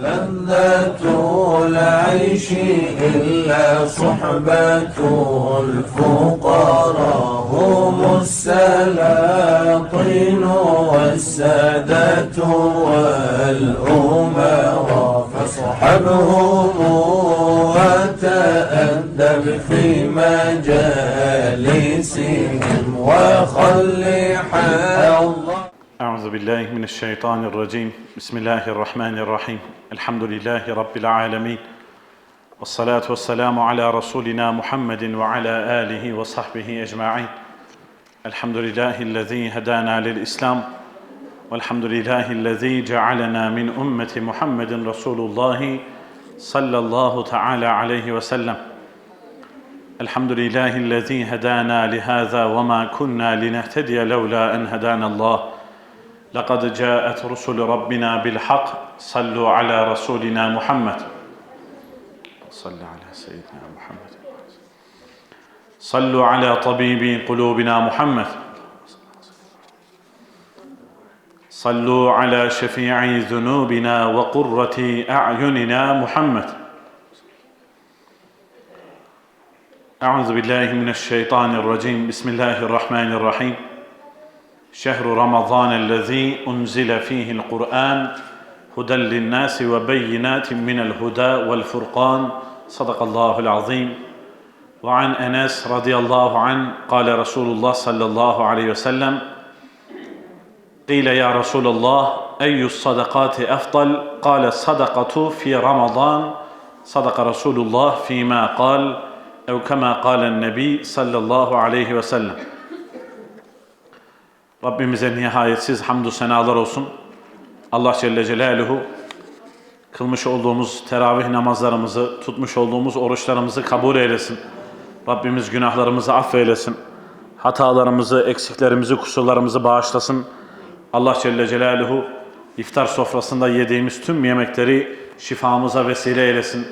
لذة العيش إلا صحبة الفقراء هم السلاطين والسادة والأمراء فاصحبهم وتأدب في مجالسهم وخل حظك أعوذ بالله من الشيطان الرجيم. بسم الله الرحمن الرحيم. الحمد لله رب العالمين. والصلاة والسلام على رسولنا محمد وعلى آله وصحبه أجمعين. الحمد لله الذي هدانا للإسلام. والحمد لله الذي جعلنا من أمة محمد رسول الله صلى الله تعالى عليه وسلم. الحمد لله الذي هدانا لهذا وما كنا لنهتدي لولا أن هدانا الله. لقد جاءت رسل ربنا بالحق صلوا على رسولنا محمد. صل على سيدنا محمد. صلوا على طبيب قلوبنا محمد. صلوا على شفيع ذنوبنا وقرة أعيننا محمد. أعوذ بالله من الشيطان الرجيم. بسم الله الرحمن الرحيم. شهر رمضان الذي أنزل فيه القرآن هدى للناس وبينات من الهدى والفرقان. صدق الله العظيم. وعن أنس رضي الله عنه قال رسول الله صلى الله عليه وسلم قيل يا رسول الله أي الصدقات أفضل؟ قال الصدقة في رمضان. صدق رسول الله فيما قال أو كما قال النبي صلى الله عليه وسلم. Rabbimize nihayetsiz hamdü senalar olsun. Allah Celle Celaluhu kılmış olduğumuz teravih namazlarımızı, tutmuş olduğumuz oruçlarımızı kabul eylesin. Rabbimiz günahlarımızı affeylesin. Hatalarımızı, eksiklerimizi, kusurlarımızı bağışlasın. Allah Celle Celaluhu iftar sofrasında yediğimiz tüm yemekleri şifamıza vesile eylesin.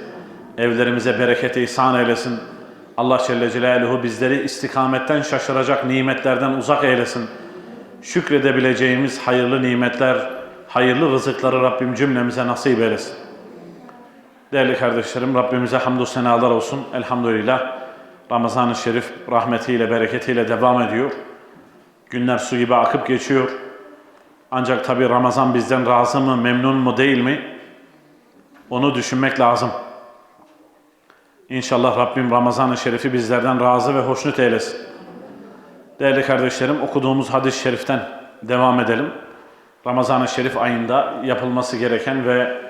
Evlerimize bereket ihsan eylesin. Allah Celle Celaluhu bizleri istikametten şaşıracak nimetlerden uzak eylesin şükredebileceğimiz hayırlı nimetler, hayırlı rızıkları Rabbim cümlemize nasip eylesin. Değerli kardeşlerim, Rabbimize hamdü senalar olsun. Elhamdülillah Ramazan-ı Şerif rahmetiyle, bereketiyle devam ediyor. Günler su gibi akıp geçiyor. Ancak tabi Ramazan bizden razı mı, memnun mu değil mi? Onu düşünmek lazım. İnşallah Rabbim Ramazan-ı Şerif'i bizlerden razı ve hoşnut eylesin. Değerli kardeşlerim okuduğumuz hadis-i şeriften devam edelim. Ramazan-ı Şerif ayında yapılması gereken ve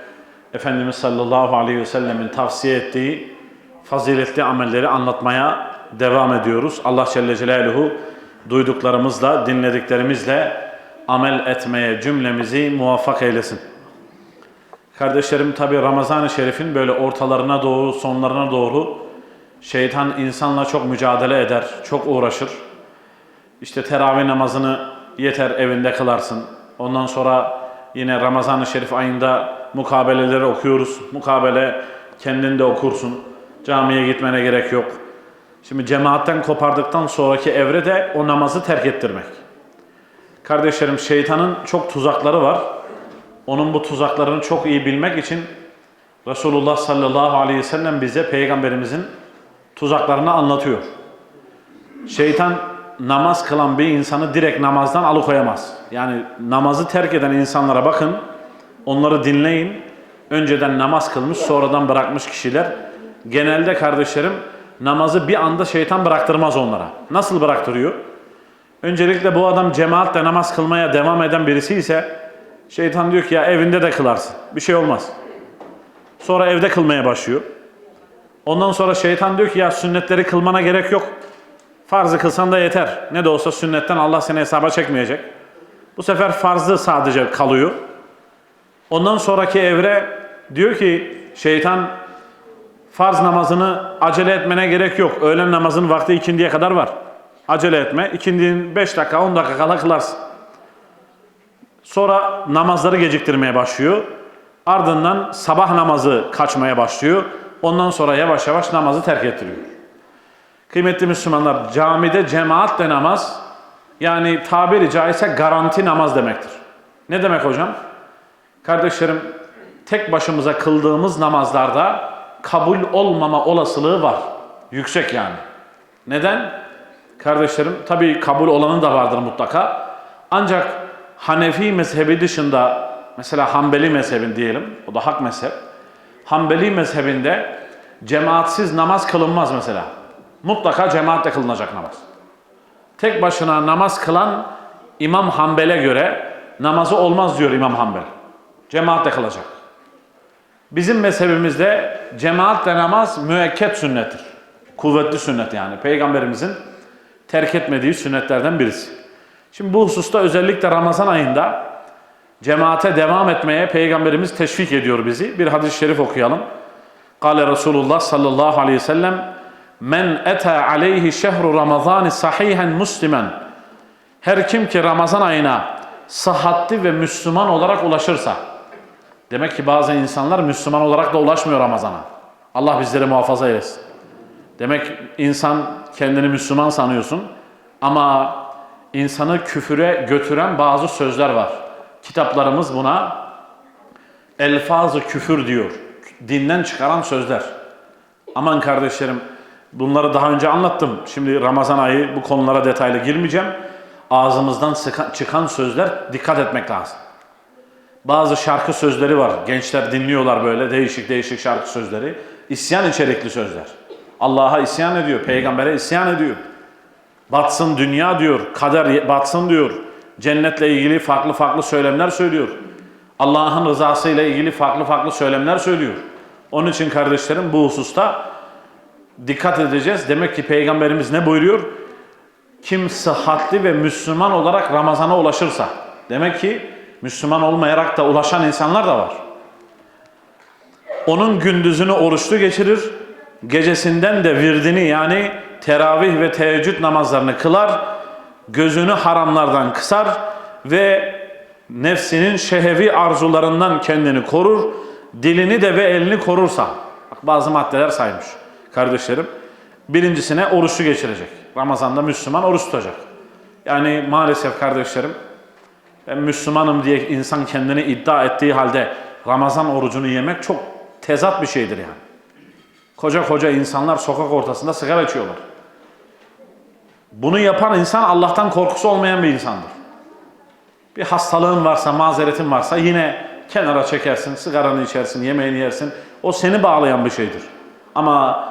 Efendimiz sallallahu aleyhi ve sellemin tavsiye ettiği faziletli amelleri anlatmaya devam ediyoruz. Allah Celle Celaluhu duyduklarımızla, dinlediklerimizle amel etmeye cümlemizi muvaffak eylesin. Kardeşlerim tabi Ramazan-ı Şerif'in böyle ortalarına doğru, sonlarına doğru şeytan insanla çok mücadele eder, çok uğraşır. İşte teravih namazını yeter evinde kılarsın. Ondan sonra yine Ramazan-ı Şerif ayında mukabeleleri okuyoruz. Mukabele kendin de okursun. Camiye gitmene gerek yok. Şimdi cemaatten kopardıktan sonraki evre de o namazı terk ettirmek. Kardeşlerim şeytanın çok tuzakları var. Onun bu tuzaklarını çok iyi bilmek için Resulullah sallallahu aleyhi ve sellem bize peygamberimizin tuzaklarını anlatıyor. Şeytan namaz kılan bir insanı direkt namazdan alıkoyamaz. Yani namazı terk eden insanlara bakın, onları dinleyin. Önceden namaz kılmış, sonradan bırakmış kişiler. Genelde kardeşlerim namazı bir anda şeytan bıraktırmaz onlara. Nasıl bıraktırıyor? Öncelikle bu adam cemaatle namaz kılmaya devam eden birisi ise şeytan diyor ki ya evinde de kılarsın. Bir şey olmaz. Sonra evde kılmaya başlıyor. Ondan sonra şeytan diyor ki ya sünnetleri kılmana gerek yok. Farzı kılsan da yeter. Ne de olsa sünnetten Allah seni hesaba çekmeyecek. Bu sefer farzı sadece kalıyor. Ondan sonraki evre diyor ki şeytan farz namazını acele etmene gerek yok. Öğlen namazının vakti ikindiye kadar var. Acele etme. İkindinin 5 dakika 10 dakika kala kılarsın. Sonra namazları geciktirmeye başlıyor. Ardından sabah namazı kaçmaya başlıyor. Ondan sonra yavaş yavaş namazı terk ettiriyor. Kıymetli Müslümanlar, camide cemaatle namaz, yani tabiri caizse garanti namaz demektir. Ne demek hocam? Kardeşlerim, tek başımıza kıldığımız namazlarda kabul olmama olasılığı var. Yüksek yani. Neden? Kardeşlerim tabii kabul olanı da vardır mutlaka. Ancak Hanefi mezhebi dışında mesela Hanbeli mezhebin diyelim, o da hak mezhep. Hanbeli mezhebinde cemaatsiz namaz kılınmaz mesela. Mutlaka cemaatle kılınacak namaz. Tek başına namaz kılan İmam Hanbel'e göre namazı olmaz diyor İmam Hanbel. Cemaatle kılacak. Bizim mezhebimizde cemaatle namaz müekket sünnettir. Kuvvetli sünnet yani. Peygamberimizin terk etmediği sünnetlerden birisi. Şimdi bu hususta özellikle Ramazan ayında cemaate devam etmeye Peygamberimiz teşvik ediyor bizi. Bir hadis-i şerif okuyalım. Kale Resulullah sallallahu aleyhi ve sellem Men ete aleyhi şehru ramazani sahihen muslimen Her kim ki Ramazan ayına sıhhatli ve Müslüman olarak ulaşırsa Demek ki bazı insanlar Müslüman olarak da ulaşmıyor Ramazan'a. Allah bizleri muhafaza eylesin. Demek insan kendini Müslüman sanıyorsun ama insanı küfüre götüren bazı sözler var. Kitaplarımız buna elfazı küfür diyor. Dinden çıkaran sözler. Aman kardeşlerim bunları daha önce anlattım. Şimdi Ramazan ayı bu konulara detaylı girmeyeceğim. Ağzımızdan çıkan sözler dikkat etmek lazım. Bazı şarkı sözleri var. Gençler dinliyorlar böyle değişik değişik şarkı sözleri. İsyan içerikli sözler. Allah'a isyan ediyor, peygambere isyan ediyor. Batsın dünya diyor, kader batsın diyor. Cennetle ilgili farklı farklı söylemler söylüyor. Allah'ın rızası ile ilgili farklı farklı söylemler söylüyor. Onun için kardeşlerim bu hususta dikkat edeceğiz. Demek ki peygamberimiz ne buyuruyor? Kim sıhhatli ve Müslüman olarak Ramazan'a ulaşırsa. Demek ki Müslüman olmayarak da ulaşan insanlar da var. Onun gündüzünü oruçlu geçirir, gecesinden de virdini yani teravih ve teheccüd namazlarını kılar, gözünü haramlardan kısar ve nefsinin şehevi arzularından kendini korur, dilini de ve elini korursa. Bak bazı maddeler saymış kardeşlerim. Birincisine oruçlu geçirecek. Ramazan'da Müslüman oruç tutacak. Yani maalesef kardeşlerim ben Müslümanım diye insan kendini iddia ettiği halde Ramazan orucunu yemek çok tezat bir şeydir yani. Koca koca insanlar sokak ortasında sigara içiyorlar. Bunu yapan insan Allah'tan korkusu olmayan bir insandır. Bir hastalığın varsa, mazeretin varsa yine kenara çekersin, sigaranı içersin, yemeğini yersin. O seni bağlayan bir şeydir. Ama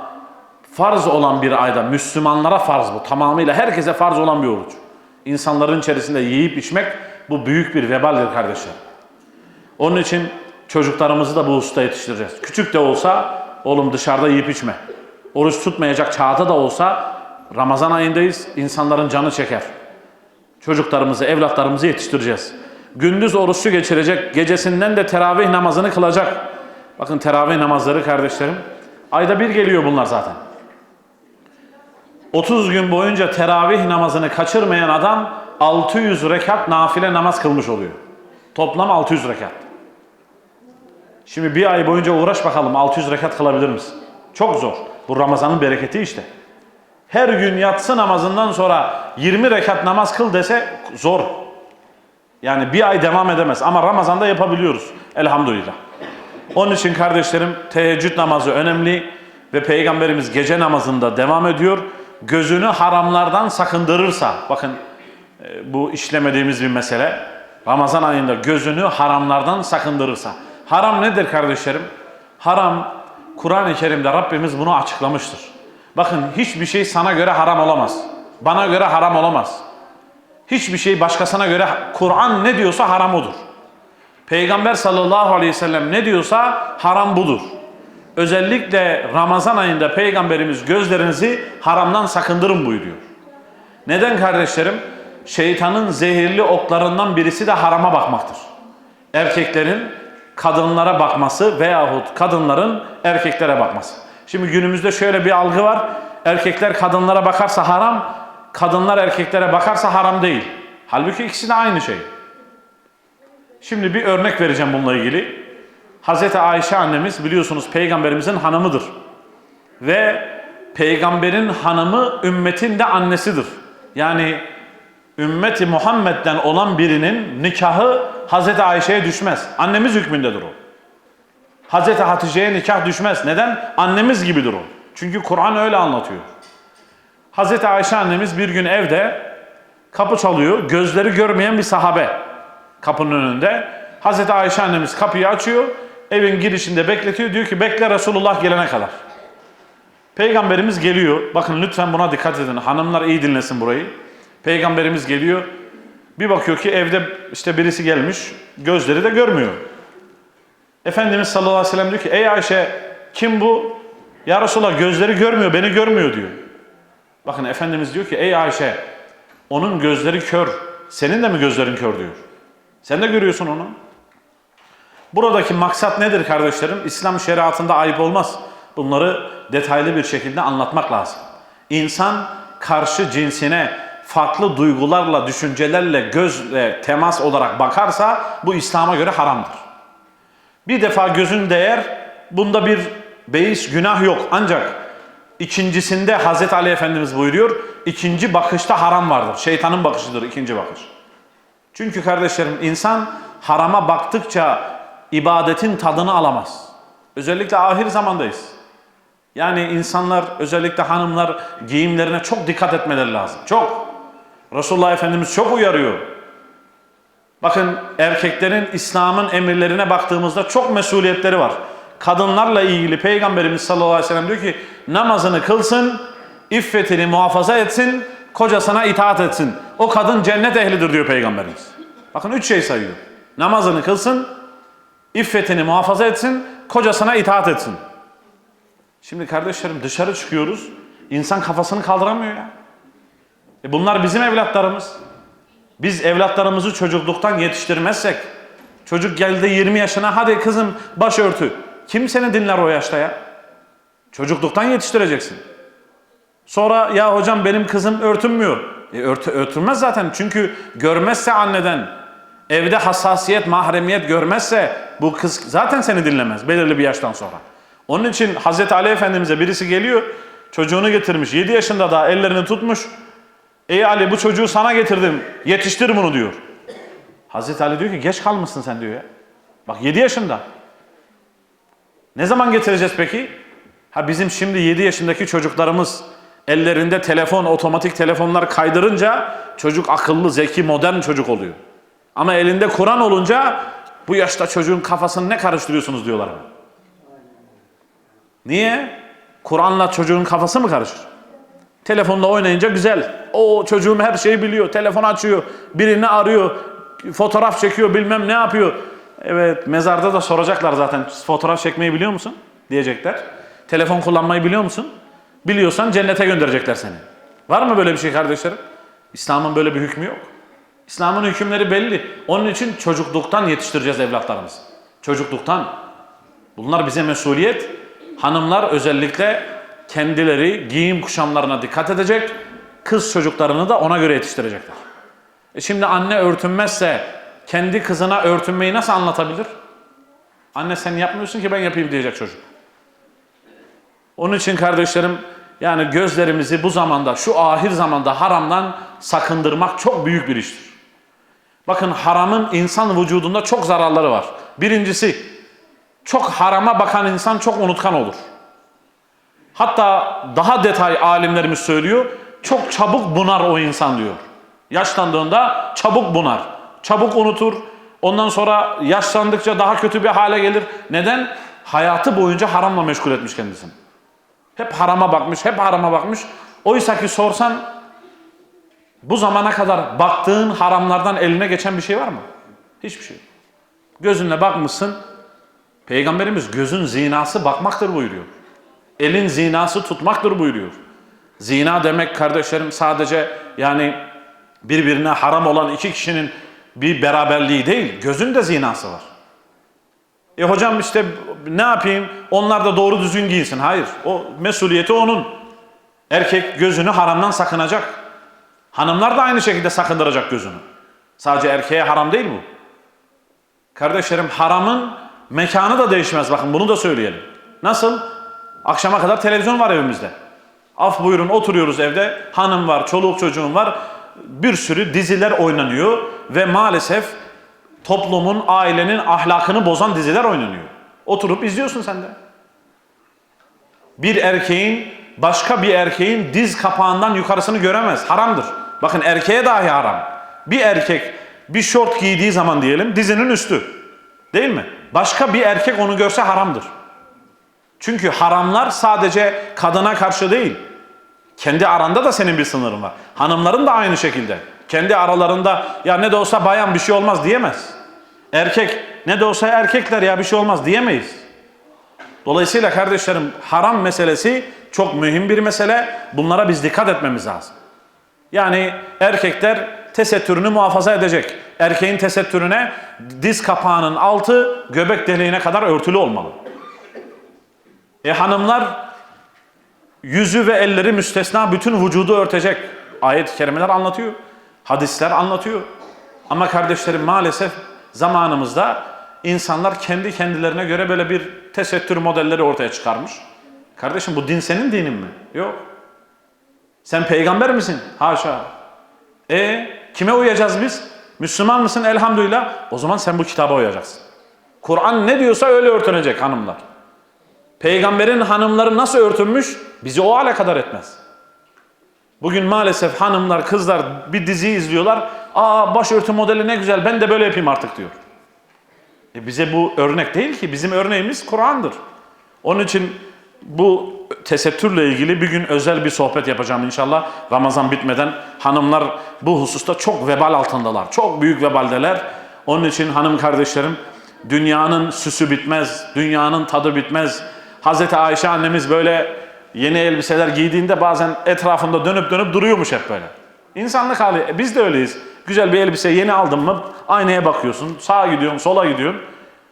farz olan bir ayda, Müslümanlara farz bu. Tamamıyla herkese farz olan bir oruç. İnsanların içerisinde yiyip içmek bu büyük bir vebaldir kardeşler. Onun için çocuklarımızı da bu usta yetiştireceğiz. Küçük de olsa oğlum dışarıda yiyip içme. Oruç tutmayacak çağda da olsa Ramazan ayındayız. insanların canı çeker. Çocuklarımızı, evlatlarımızı yetiştireceğiz. Gündüz oruçlu geçirecek, gecesinden de teravih namazını kılacak. Bakın teravih namazları kardeşlerim, ayda bir geliyor bunlar zaten. 30 gün boyunca teravih namazını kaçırmayan adam 600 rekat nafile namaz kılmış oluyor. Toplam 600 rekat. Şimdi bir ay boyunca uğraş bakalım 600 rekat kılabilir misin? Çok zor. Bu Ramazan'ın bereketi işte. Her gün yatsı namazından sonra 20 rekat namaz kıl dese zor. Yani bir ay devam edemez ama Ramazan'da yapabiliyoruz. Elhamdülillah. Onun için kardeşlerim teheccüd namazı önemli ve Peygamberimiz gece namazında devam ediyor. Gözünü haramlardan sakındırırsa, bakın e, bu işlemediğimiz bir mesele. Ramazan ayında gözünü haramlardan sakındırırsa. Haram nedir kardeşlerim? Haram, Kur'an-ı Kerim'de Rabbimiz bunu açıklamıştır. Bakın hiçbir şey sana göre haram olamaz. Bana göre haram olamaz. Hiçbir şey başkasına göre Kur'an ne diyorsa haram odur. Peygamber sallallahu aleyhi ve sellem ne diyorsa haram budur. Özellikle Ramazan ayında Peygamberimiz gözlerinizi haramdan sakındırın buyuruyor. Neden kardeşlerim? Şeytanın zehirli oklarından birisi de harama bakmaktır. Erkeklerin kadınlara bakması veyahut kadınların erkeklere bakması. Şimdi günümüzde şöyle bir algı var. Erkekler kadınlara bakarsa haram, kadınlar erkeklere bakarsa haram değil. Halbuki ikisi de aynı şey. Şimdi bir örnek vereceğim bununla ilgili. Hazreti Ayşe annemiz biliyorsunuz peygamberimizin hanımıdır. Ve peygamberin hanımı ümmetin de annesidir. Yani ümmeti Muhammed'den olan birinin nikahı Hazreti Ayşe'ye düşmez. Annemiz hükmündedir o. Hazreti Hatice'ye nikah düşmez. Neden? Annemiz gibidir o. Çünkü Kur'an öyle anlatıyor. Hazreti Ayşe annemiz bir gün evde kapı çalıyor. Gözleri görmeyen bir sahabe kapının önünde. Hazreti Ayşe annemiz kapıyı açıyor. Evin girişinde bekletiyor. Diyor ki bekle Resulullah gelene kadar. Peygamberimiz geliyor. Bakın lütfen buna dikkat edin. Hanımlar iyi dinlesin burayı. Peygamberimiz geliyor. Bir bakıyor ki evde işte birisi gelmiş. Gözleri de görmüyor. Efendimiz sallallahu aleyhi ve sellem diyor ki ey Ayşe kim bu? Ya Resulallah gözleri görmüyor beni görmüyor diyor. Bakın Efendimiz diyor ki ey Ayşe onun gözleri kör. Senin de mi gözlerin kör diyor. Sen de görüyorsun onu. Buradaki maksat nedir kardeşlerim? İslam şeriatında ayıp olmaz. Bunları detaylı bir şekilde anlatmak lazım. İnsan karşı cinsine farklı duygularla, düşüncelerle, gözle temas olarak bakarsa bu İslam'a göre haramdır. Bir defa gözün değer, bunda bir beis günah yok. Ancak ikincisinde Hazreti Ali Efendimiz buyuruyor, ikinci bakışta haram vardır. Şeytanın bakışıdır ikinci bakış. Çünkü kardeşlerim insan harama baktıkça ibadetin tadını alamaz. Özellikle ahir zamandayız. Yani insanlar özellikle hanımlar giyimlerine çok dikkat etmeleri lazım. Çok. Resulullah Efendimiz çok uyarıyor. Bakın erkeklerin İslam'ın emirlerine baktığımızda çok mesuliyetleri var. Kadınlarla ilgili Peygamberimiz sallallahu aleyhi ve sellem diyor ki namazını kılsın, iffetini muhafaza etsin, kocasına itaat etsin. O kadın cennet ehlidir diyor Peygamberimiz. Bakın üç şey sayıyor. Namazını kılsın, iffetini muhafaza etsin, kocasına itaat etsin. Şimdi kardeşlerim dışarı çıkıyoruz, insan kafasını kaldıramıyor ya. E bunlar bizim evlatlarımız. Biz evlatlarımızı çocukluktan yetiştirmezsek, çocuk geldi 20 yaşına hadi kızım başörtü. Kim seni dinler o yaşta ya? Çocukluktan yetiştireceksin. Sonra ya hocam benim kızım örtünmüyor. E örtü, örtülmez zaten çünkü görmezse anneden, evde hassasiyet, mahremiyet görmezse bu kız zaten seni dinlemez belirli bir yaştan sonra. Onun için Hazreti Ali Efendimiz'e birisi geliyor, çocuğunu getirmiş, 7 yaşında daha ellerini tutmuş. Ey Ali bu çocuğu sana getirdim, yetiştir bunu diyor. Hazreti Ali diyor ki geç kalmışsın sen diyor ya. Bak 7 yaşında. Ne zaman getireceğiz peki? Ha bizim şimdi 7 yaşındaki çocuklarımız ellerinde telefon, otomatik telefonlar kaydırınca çocuk akıllı, zeki, modern çocuk oluyor. Ama elinde Kur'an olunca bu yaşta çocuğun kafasını ne karıştırıyorsunuz diyorlar. bana. Niye? Kur'an'la çocuğun kafası mı karışır? Telefonla oynayınca güzel. O çocuğum her şeyi biliyor. Telefon açıyor. Birini arıyor. Fotoğraf çekiyor bilmem ne yapıyor. Evet mezarda da soracaklar zaten. Fotoğraf çekmeyi biliyor musun? Diyecekler. Telefon kullanmayı biliyor musun? Biliyorsan cennete gönderecekler seni. Var mı böyle bir şey kardeşlerim? İslam'ın böyle bir hükmü yok. İslam'ın hükümleri belli. Onun için çocukluktan yetiştireceğiz evlatlarımızı. Çocukluktan. Bunlar bize mesuliyet. Hanımlar özellikle kendileri giyim kuşamlarına dikkat edecek. Kız çocuklarını da ona göre yetiştirecekler. E şimdi anne örtünmezse kendi kızına örtünmeyi nasıl anlatabilir? Anne sen yapmıyorsun ki ben yapayım diyecek çocuk. Onun için kardeşlerim yani gözlerimizi bu zamanda şu ahir zamanda haramdan sakındırmak çok büyük bir iştir. Bakın haramın insan vücudunda çok zararları var. Birincisi çok harama bakan insan çok unutkan olur. Hatta daha detay alimlerimiz söylüyor. Çok çabuk bunar o insan diyor. Yaşlandığında çabuk bunar. Çabuk unutur. Ondan sonra yaşlandıkça daha kötü bir hale gelir. Neden? Hayatı boyunca haramla meşgul etmiş kendisini. Hep harama bakmış, hep harama bakmış. Oysa ki sorsan bu zamana kadar baktığın haramlardan eline geçen bir şey var mı? Hiçbir şey. Gözünle bakmışsın. Peygamberimiz gözün zinası bakmaktır buyuruyor. Elin zinası tutmaktır buyuruyor. Zina demek kardeşlerim sadece yani birbirine haram olan iki kişinin bir beraberliği değil. Gözün de zinası var. E hocam işte ne yapayım? Onlar da doğru düzgün giyinsin. Hayır. O mesuliyeti onun. Erkek gözünü haramdan sakınacak. Hanımlar da aynı şekilde sakındıracak gözünü. Sadece erkeğe haram değil bu. Kardeşlerim haramın mekanı da değişmez. Bakın bunu da söyleyelim. Nasıl? Akşama kadar televizyon var evimizde. Af buyurun oturuyoruz evde. Hanım var, çoluk çocuğum var. Bir sürü diziler oynanıyor ve maalesef toplumun, ailenin ahlakını bozan diziler oynanıyor. Oturup izliyorsun sen de. Bir erkeğin başka bir erkeğin diz kapağından yukarısını göremez. Haramdır. Bakın erkeğe dahi haram. Bir erkek bir şort giydiği zaman diyelim dizinin üstü. Değil mi? Başka bir erkek onu görse haramdır. Çünkü haramlar sadece kadına karşı değil. Kendi aranda da senin bir sınırın var. Hanımların da aynı şekilde. Kendi aralarında ya ne de olsa bayan bir şey olmaz diyemez. Erkek ne de olsa erkekler ya bir şey olmaz diyemeyiz. Dolayısıyla kardeşlerim haram meselesi çok mühim bir mesele. Bunlara biz dikkat etmemiz lazım. Yani erkekler tesettürünü muhafaza edecek. Erkeğin tesettürüne diz kapağının altı göbek deliğine kadar örtülü olmalı. E hanımlar yüzü ve elleri müstesna bütün vücudu örtecek. Ayet-i kerimeler anlatıyor. Hadisler anlatıyor. Ama kardeşlerim maalesef zamanımızda insanlar kendi kendilerine göre böyle bir tesettür modelleri ortaya çıkarmış. Kardeşim bu din senin dinin mi? Yok. Sen peygamber misin? Haşa. E kime uyacağız biz? Müslüman mısın? Elhamdülillah. O zaman sen bu kitaba uyacaksın. Kur'an ne diyorsa öyle örtünecek hanımlar. Peygamberin hanımları nasıl örtünmüş bizi o hale kadar etmez. Bugün maalesef hanımlar, kızlar bir dizi izliyorlar. Aa başörtü modeli ne güzel ben de böyle yapayım artık diyor. E bize bu örnek değil ki. Bizim örneğimiz Kur'an'dır. Onun için bu tesettürle ilgili bir gün özel bir sohbet yapacağım inşallah. Ramazan bitmeden hanımlar bu hususta çok vebal altındalar. Çok büyük vebaldeler. Onun için hanım kardeşlerim dünyanın süsü bitmez, dünyanın tadı bitmez. Hazreti Ayşe annemiz böyle yeni elbiseler giydiğinde bazen etrafında dönüp dönüp duruyormuş hep böyle. İnsanlık hali. E Biz de öyleyiz. Güzel bir elbise yeni aldın mı aynaya bakıyorsun. Sağa gidiyorsun, sola gidiyorsun.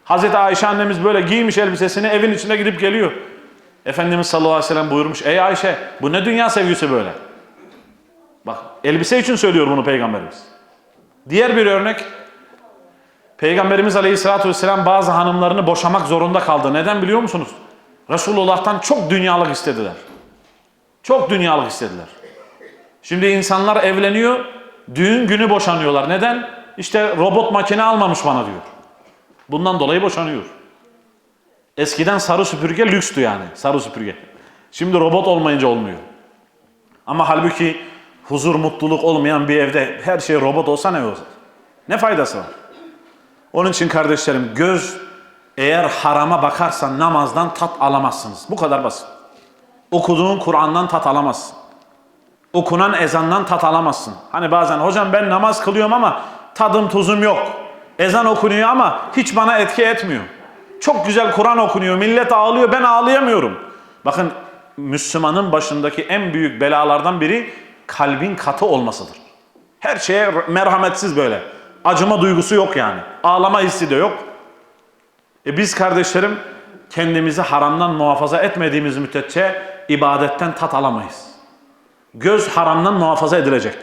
Hazreti Ayşe annemiz böyle giymiş elbisesini evin içinde gidip geliyor. Efendimiz sallallahu aleyhi ve sellem buyurmuş. Ey Ayşe bu ne dünya sevgisi böyle? Bak elbise için söylüyor bunu Peygamberimiz. Diğer bir örnek. Peygamberimiz aleyhissalatü vesselam bazı hanımlarını boşamak zorunda kaldı. Neden biliyor musunuz? Resulullah'tan çok dünyalık istediler. Çok dünyalık istediler. Şimdi insanlar evleniyor, düğün günü boşanıyorlar. Neden? İşte robot makine almamış bana diyor. Bundan dolayı boşanıyor. Eskiden sarı süpürge lükstü yani, sarı süpürge. Şimdi robot olmayınca olmuyor. Ama halbuki huzur, mutluluk olmayan bir evde her şey robot olsa ne olacak? Ne faydası var? Onun için kardeşlerim göz eğer harama bakarsan namazdan tat alamazsınız. Bu kadar basit. Okuduğun Kur'an'dan tat alamazsın. Okunan ezandan tat alamazsın. Hani bazen hocam ben namaz kılıyorum ama tadım tuzum yok. Ezan okunuyor ama hiç bana etki etmiyor. Çok güzel Kur'an okunuyor. Millet ağlıyor ben ağlayamıyorum. Bakın Müslümanın başındaki en büyük belalardan biri kalbin katı olmasıdır. Her şeye merhametsiz böyle. Acıma duygusu yok yani. Ağlama hissi de yok. E biz kardeşlerim kendimizi haramdan muhafaza etmediğimiz müddetçe ibadetten tat alamayız. Göz haramdan muhafaza edilecek.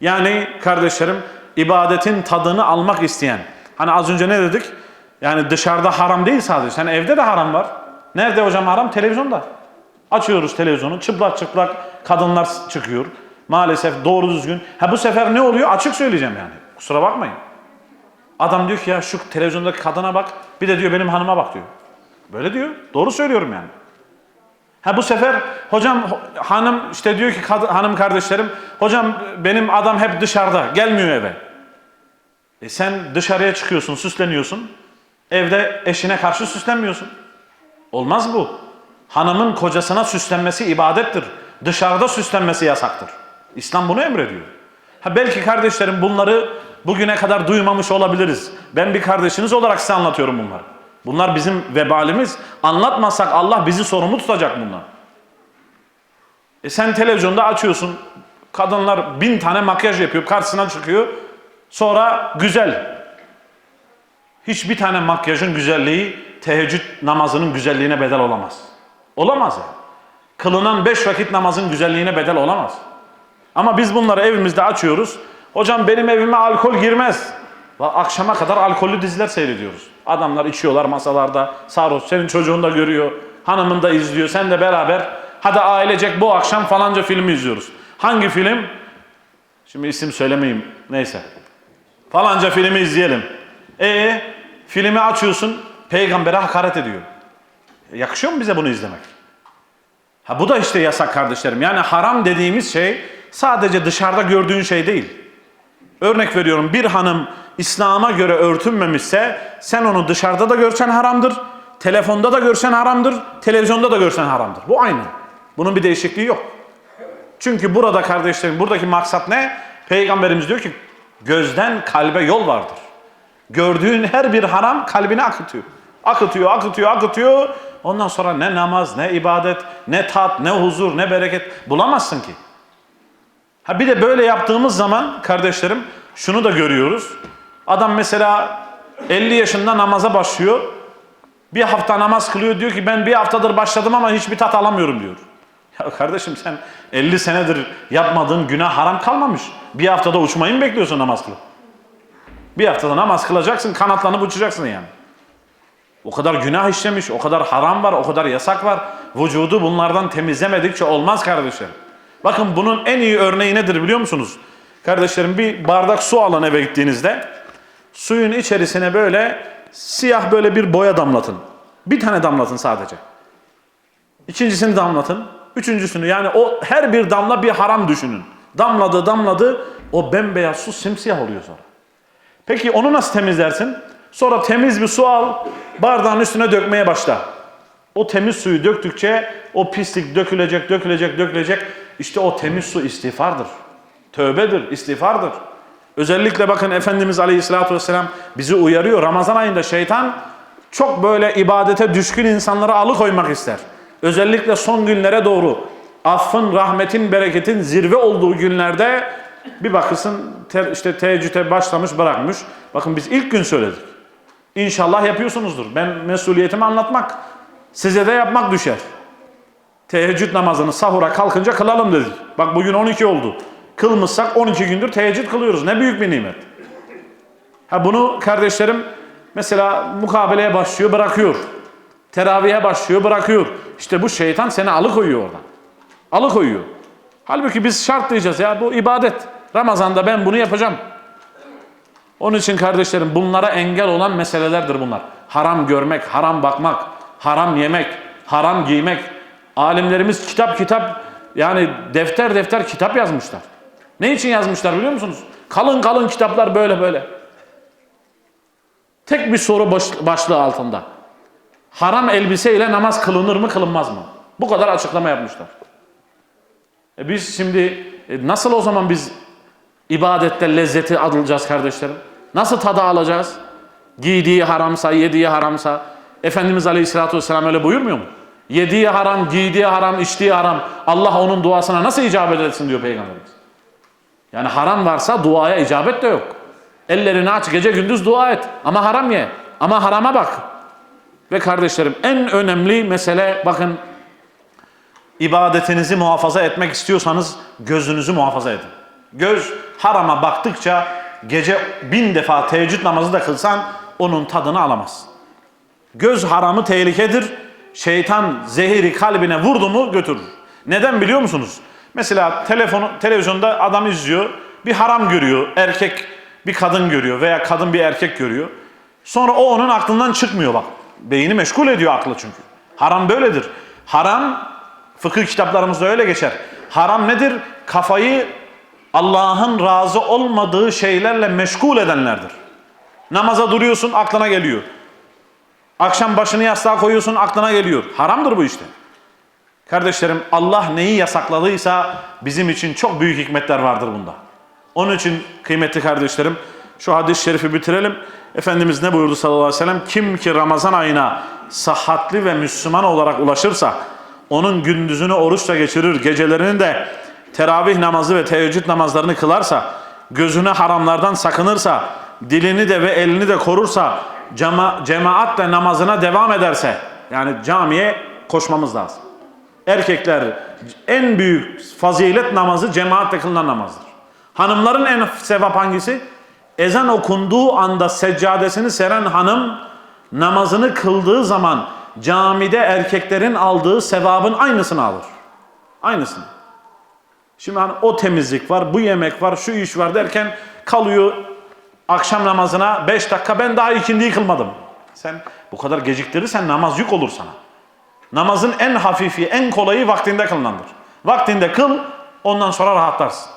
Yani kardeşlerim ibadetin tadını almak isteyen. Hani az önce ne dedik? Yani dışarıda haram değil sadece. Hani evde de haram var. Nerede hocam haram? Televizyonda. Açıyoruz televizyonu. Çıplak çıplak kadınlar çıkıyor. Maalesef doğru düzgün. Ha bu sefer ne oluyor? Açık söyleyeceğim yani. Kusura bakmayın. Adam diyor ki ya şu televizyondaki kadına bak. Bir de diyor benim hanıma bak diyor. Böyle diyor. Doğru söylüyorum yani. Ha bu sefer hocam ho- hanım işte diyor ki kad- hanım kardeşlerim hocam benim adam hep dışarıda gelmiyor eve. E sen dışarıya çıkıyorsun süsleniyorsun. Evde eşine karşı süslenmiyorsun. Olmaz bu. Hanımın kocasına süslenmesi ibadettir. Dışarıda süslenmesi yasaktır. İslam bunu emrediyor. Ha belki kardeşlerim bunları bugüne kadar duymamış olabiliriz. Ben bir kardeşiniz olarak size anlatıyorum bunları. Bunlar bizim vebalimiz. Anlatmasak Allah bizi sorumlu tutacak bunlar. E sen televizyonda açıyorsun. Kadınlar bin tane makyaj yapıyor. Karşısına çıkıyor. Sonra güzel. Hiçbir tane makyajın güzelliği teheccüd namazının güzelliğine bedel olamaz. Olamaz yani. Kılınan beş vakit namazın güzelliğine bedel olamaz. Ama biz bunları evimizde açıyoruz. Hocam benim evime alkol girmez. Va- Akşama kadar alkollü diziler seyrediyoruz. Adamlar içiyorlar masalarda. Sarhoş. Senin çocuğun da görüyor. Hanımın da izliyor. Sen de beraber. Hadi ailecek bu akşam falanca filmi izliyoruz. Hangi film? Şimdi isim söylemeyeyim. Neyse. Falanca filmi izleyelim. E filmi açıyorsun. peygambere hakaret ediyor. Yakışıyor mu bize bunu izlemek? Ha bu da işte yasak kardeşlerim. Yani haram dediğimiz şey sadece dışarıda gördüğün şey değil. Örnek veriyorum bir hanım İslam'a göre örtünmemişse sen onu dışarıda da görsen haramdır. Telefonda da görsen haramdır. Televizyonda da görsen haramdır. Bu aynı. Bunun bir değişikliği yok. Çünkü burada kardeşlerim buradaki maksat ne? Peygamberimiz diyor ki gözden kalbe yol vardır. Gördüğün her bir haram kalbini akıtıyor. Akıtıyor, akıtıyor, akıtıyor. Ondan sonra ne namaz, ne ibadet, ne tat, ne huzur, ne bereket bulamazsın ki. Ha bir de böyle yaptığımız zaman kardeşlerim şunu da görüyoruz. Adam mesela 50 yaşında namaza başlıyor. Bir hafta namaz kılıyor diyor ki ben bir haftadır başladım ama hiçbir tat alamıyorum diyor. Ya kardeşim sen 50 senedir yapmadığın günah haram kalmamış. Bir haftada uçmayı mı bekliyorsun namaz kılıp? Bir haftada namaz kılacaksın, kanatlanıp uçacaksın yani. O kadar günah işlemiş, o kadar haram var, o kadar yasak var. Vücudu bunlardan temizlemedikçe olmaz kardeşlerim. Bakın bunun en iyi örneği nedir biliyor musunuz? Kardeşlerim bir bardak su alın eve gittiğinizde. Suyun içerisine böyle siyah böyle bir boya damlatın. Bir tane damlatın sadece. İkincisini damlatın. Üçüncüsünü yani o her bir damla bir haram düşünün. Damladı damladı o bembeyaz su simsiyah oluyor sonra. Peki onu nasıl temizlersin? Sonra temiz bir su al, bardağın üstüne dökmeye başla. O temiz suyu döktükçe o pislik dökülecek, dökülecek, dökülecek. İşte o temiz su istiğfardır. Tövbedir, istiğfardır. Özellikle bakın Efendimiz Aleyhisselatü Vesselam bizi uyarıyor. Ramazan ayında şeytan çok böyle ibadete düşkün insanları alıkoymak ister. Özellikle son günlere doğru affın, rahmetin, bereketin zirve olduğu günlerde bir bakısın te, işte teheccüde başlamış bırakmış. Bakın biz ilk gün söyledik. İnşallah yapıyorsunuzdur. Ben mesuliyetimi anlatmak, size de yapmak düşer. Teheccüd namazını sahura kalkınca kılalım dedik. Bak bugün 12 oldu. Kılmışsak 12 gündür teheccüd kılıyoruz. Ne büyük bir nimet. Ha bunu kardeşlerim mesela mukabeleye başlıyor bırakıyor. Teravihe başlıyor bırakıyor. İşte bu şeytan seni alıkoyuyor oradan. Alıkoyuyor. Halbuki biz şart diyeceğiz ya bu ibadet. Ramazan'da ben bunu yapacağım. Onun için kardeşlerim bunlara engel olan meselelerdir bunlar. Haram görmek, haram bakmak, haram yemek, haram giymek. Alimlerimiz kitap kitap yani defter defter kitap yazmışlar. Ne için yazmışlar biliyor musunuz? Kalın kalın kitaplar böyle böyle. Tek bir soru baş- başlığı altında. Haram elbiseyle namaz kılınır mı kılınmaz mı? Bu kadar açıklama yapmışlar. E biz şimdi e nasıl o zaman biz ibadette lezzeti alacağız kardeşlerim? Nasıl tadı alacağız? Giydiği haramsa, yediği haramsa. Efendimiz Aleyhisselatü Vesselam öyle buyurmuyor mu? Yediği haram, giydiği haram, içtiği haram. Allah onun duasına nasıl icabet etsin diyor Peygamberimiz. Yani haram varsa duaya icabet de yok. Ellerini aç gece gündüz dua et. Ama haram ye. Ama harama bak. Ve kardeşlerim en önemli mesele bakın ibadetinizi muhafaza etmek istiyorsanız gözünüzü muhafaza edin. Göz harama baktıkça gece bin defa teheccüd namazı da kılsan onun tadını alamaz. Göz haramı tehlikedir. Şeytan zehiri kalbine vurdu mu götürür. Neden biliyor musunuz? Mesela telefonu, televizyonda adam izliyor, bir haram görüyor, erkek bir kadın görüyor veya kadın bir erkek görüyor. Sonra o onun aklından çıkmıyor bak. Beyni meşgul ediyor aklı çünkü. Haram böyledir. Haram fıkıh kitaplarımızda öyle geçer. Haram nedir? Kafayı Allah'ın razı olmadığı şeylerle meşgul edenlerdir. Namaza duruyorsun aklına geliyor. Akşam başını yastığa koyuyorsun aklına geliyor. Haramdır bu işte. Kardeşlerim Allah neyi yasakladıysa bizim için çok büyük hikmetler vardır bunda. Onun için kıymetli kardeşlerim şu hadis-i şerifi bitirelim. Efendimiz ne buyurdu sallallahu aleyhi ve sellem? Kim ki Ramazan ayına sahatli ve Müslüman olarak ulaşırsa onun gündüzünü oruçla geçirir, gecelerini de teravih namazı ve teheccüd namazlarını kılarsa, gözüne haramlardan sakınırsa, dilini de ve elini de korursa, cema cemaatle namazına devam ederse, yani camiye koşmamız lazım. Erkekler en büyük fazilet namazı cemaatle kılınan namazdır. Hanımların en sevap hangisi? Ezan okunduğu anda seccadesini seren hanım namazını kıldığı zaman camide erkeklerin aldığı sevabın aynısını alır. Aynısını. Şimdi hani o temizlik var, bu yemek var, şu iş var derken kalıyor akşam namazına 5 dakika ben daha ikindiyi kılmadım. Sen Bu kadar geciktirirsen namaz yük olur sana. Namazın en hafifi, en kolayı vaktinde kılınandır. Vaktinde kıl, ondan sonra rahatlarsın.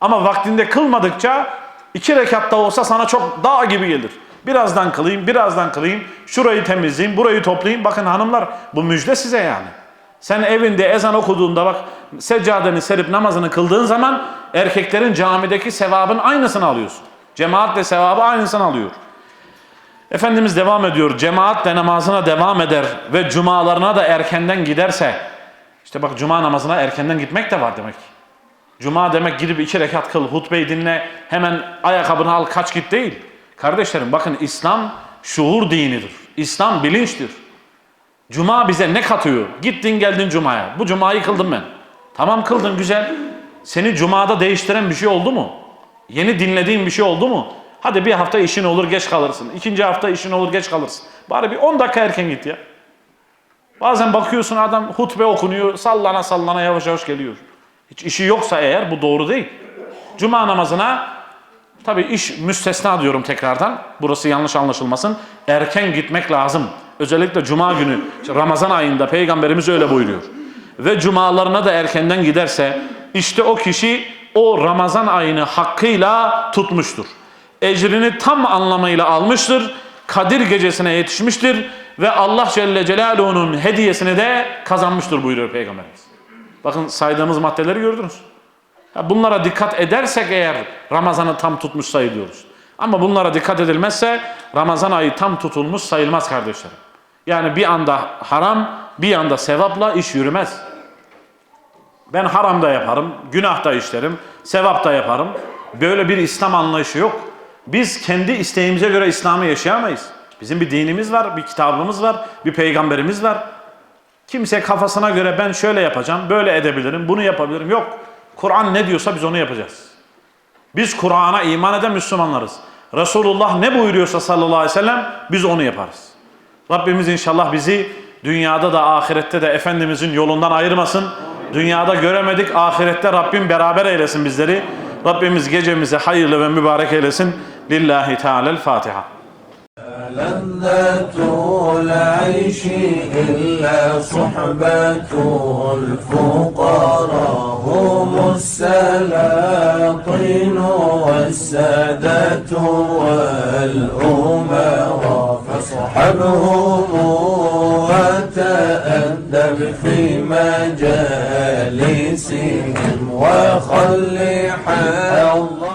Ama vaktinde kılmadıkça iki rekatta olsa sana çok dağ gibi gelir. Birazdan kılayım, birazdan kılayım, şurayı temizleyeyim, burayı toplayayım. Bakın hanımlar bu müjde size yani. Sen evinde ezan okuduğunda bak seccadeni serip namazını kıldığın zaman erkeklerin camideki sevabın aynısını alıyorsun. Cemaatle sevabı aynısını alıyor. Efendimiz devam ediyor. Cemaatle namazına devam eder ve cumalarına da erkenden giderse işte bak cuma namazına erkenden gitmek de var demek. Cuma demek gidip iki rekat kıl, hutbeyi dinle, hemen ayakkabını al kaç git değil. Kardeşlerim bakın İslam şuur dinidir. İslam bilinçtir. Cuma bize ne katıyor? Gittin geldin cumaya. Bu cumayı kıldım ben. Tamam kıldın güzel. Seni cumada değiştiren bir şey oldu mu? Yeni dinlediğin bir şey oldu mu? Hadi bir hafta işin olur geç kalırsın. İkinci hafta işin olur geç kalırsın. Bari bir 10 dakika erken git ya. Bazen bakıyorsun adam hutbe okunuyor sallana sallana yavaş yavaş geliyor. Hiç işi yoksa eğer bu doğru değil. Cuma namazına tabi iş müstesna diyorum tekrardan. Burası yanlış anlaşılmasın. Erken gitmek lazım. Özellikle cuma günü Ramazan ayında peygamberimiz öyle buyuruyor. Ve cumalarına da erkenden giderse işte o kişi o Ramazan ayını hakkıyla tutmuştur. Ecrini tam anlamıyla almıştır. Kadir gecesine yetişmiştir ve Allah Celle Celaluhu'nun hediyesini de kazanmıştır buyuruyor Peygamberimiz. Bakın saydığımız maddeleri gördünüz. Bunlara dikkat edersek eğer Ramazan'ı tam tutmuş sayılıyoruz. Ama bunlara dikkat edilmezse Ramazan ayı tam tutulmuş sayılmaz kardeşlerim. Yani bir anda haram, bir anda sevapla iş yürümez. Ben haram da yaparım, günah da işlerim, sevap da yaparım. Böyle bir İslam anlayışı yok. Biz kendi isteğimize göre İslam'ı yaşayamayız. Bizim bir dinimiz var, bir kitabımız var, bir peygamberimiz var. Kimse kafasına göre ben şöyle yapacağım, böyle edebilirim, bunu yapabilirim. Yok. Kur'an ne diyorsa biz onu yapacağız. Biz Kur'an'a iman eden Müslümanlarız. Resulullah ne buyuruyorsa sallallahu aleyhi ve sellem biz onu yaparız. Rabbimiz inşallah bizi dünyada da ahirette de Efendimizin yolundan ayırmasın. Dünyada göremedik, ahirette Rabbim beraber eylesin bizleri. Rabbimiz gecemizi hayırlı ve mübarek eylesin. Lillahi Teala'l-Fatiha. لذة العيش إلا صحبة الفقراء هم السلاطين والسادة والأمراء فاصحبهم وتأدب في مجالسهم وخل الله